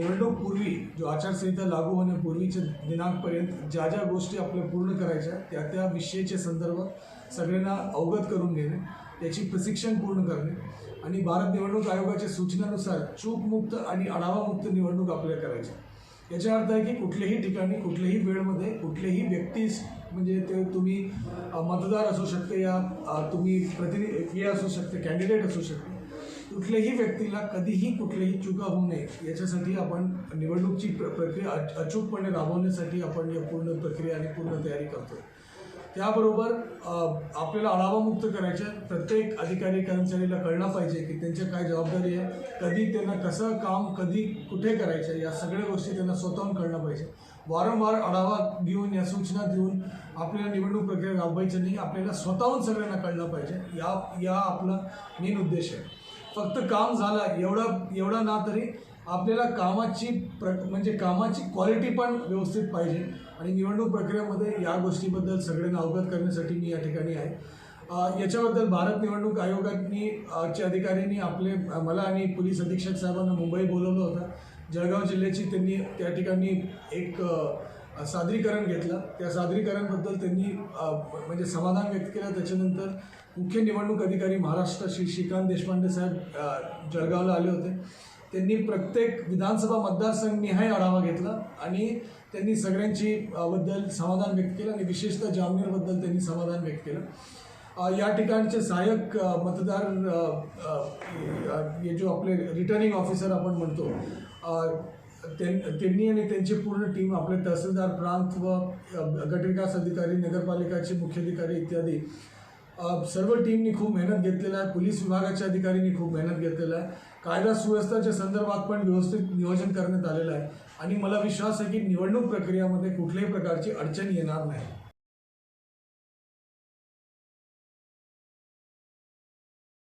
निवडणूकपूर्वी जो आचारसंहिता लागू होण्यापूर्वीच्या दिनांकपर्यंत ज्या ज्या गोष्टी आपल्या पूर्ण करायच्या त्या त्या विषयाचे संदर्भ सगळ्यांना अवगत करून घेणे त्याची प्रशिक्षण पूर्ण करणे आणि भारत निवडणूक आयोगाच्या सूचनानुसार चूकमुक्त आणि आढावामुक्त निवडणूक आपल्याला करायची याचा अर्थ आहे की कुठल्याही ठिकाणी कुठल्याही वेळमध्ये कुठल्याही व्यक्तीस म्हणजे ते तुम्ही मतदार असू शकते या तुम्ही प्रतिनिधी हे असू शकते कॅन्डिडेट असू शकते. कुठल्याही व्यक्तीला कधीही कुठलीही चुका होऊ नये याच्यासाठी आपण निवडणूकची प्र प्रक्रिया अच- अचूकपणे राबवण्यासाठी आपण या पूर्ण प्रक्रिया आणि पूर्ण तयारी करतो त्याबरोबर अ, आपल्याला आढावामुक्त करायच्या प्रत्येक अधिकारी कर्मचारीला कळलं पाहिजे की त्यांच्या काय जबाबदारी आहे कधी त्यांना कसं काम कधी कुठे करायचं या सगळ्या गोष्टी त्यांना स्वतःहून कळलं पाहिजे. वारंवार आढावा घेऊन या सूचना देऊन आपल्याला निवडणूक प्रक्रिया राबवायची नाही आपल्याला स्वतःहून सगळ्यांना कळलं पाहिजे. या या आपला मेन उद्देश आहे. फक्त काम झालं एवढं एवढं ना तरी आपल्याला कामाची प्र म्हणजे कामाची क्वालिटी पण व्यवस्थित पाहिजे. आणि निवडणूक प्रक्रियेमध्ये या गोष्टीबद्दल सगळ्यांना अवगत करण्यासाठी मी या ठिकाणी आहे. याच्याबद्दल भारत निवडणूक आयोगांनी चे च्या अधिकाऱ्यांनी आपले मला आणि पोलीस अधीक्षक साहेबांना मुंबई बोलवलं होतं. जळगाव जिल्ह्याची त्यांनी त्या ठिकाणी एक सादरीकरण घेतलं. त्या सादरीकरणबद्दल त्यांनी म्हणजे समाधान व्यक्त केलं. त्याच्यानंतर मुख्य निवडणूक अधिकारी महाराष्ट्र श्री श्रीकांत देशपांडे साहेब जळगावला आले होते. त्यांनी प्रत्येक विधानसभा मतदारसंघनिहाय आढावा घेतला आणि त्यांनी सगळ्यांची बद्दल समाधान व्यक्त केलं आणि विशेषतः जामनेरबद्दल त्यांनी समाधान व्यक्त केलं. या ठिकाणचे सहाय्यक मतदार हे जो आपले रिटर्निंग ऑफिसर आपण म्हणतो त्यां- त्यांनी आणि त्यांची पूर्ण टीम आपले तहसीलदार प्रांत व गटविकास अधिकारी नगरपालिकाचे मुख्याधिकारी इत्यादी सर्व टीमनी खूप मेहनत घेतलेला आहे. पोलीस विभागाच्या अधिकाऱ्यांनी खूप मेहनत घेतलेला आहे. कायदा सुव्यवस्थेच्या संदर्भात पण व्यवस्थित नियोजन करण्यात आलेलं आहे. आणि मला विश्वास आहे की निवडणूक प्रक्रियामध्ये कुठल्याही प्रकारची अडचण येणार नाही.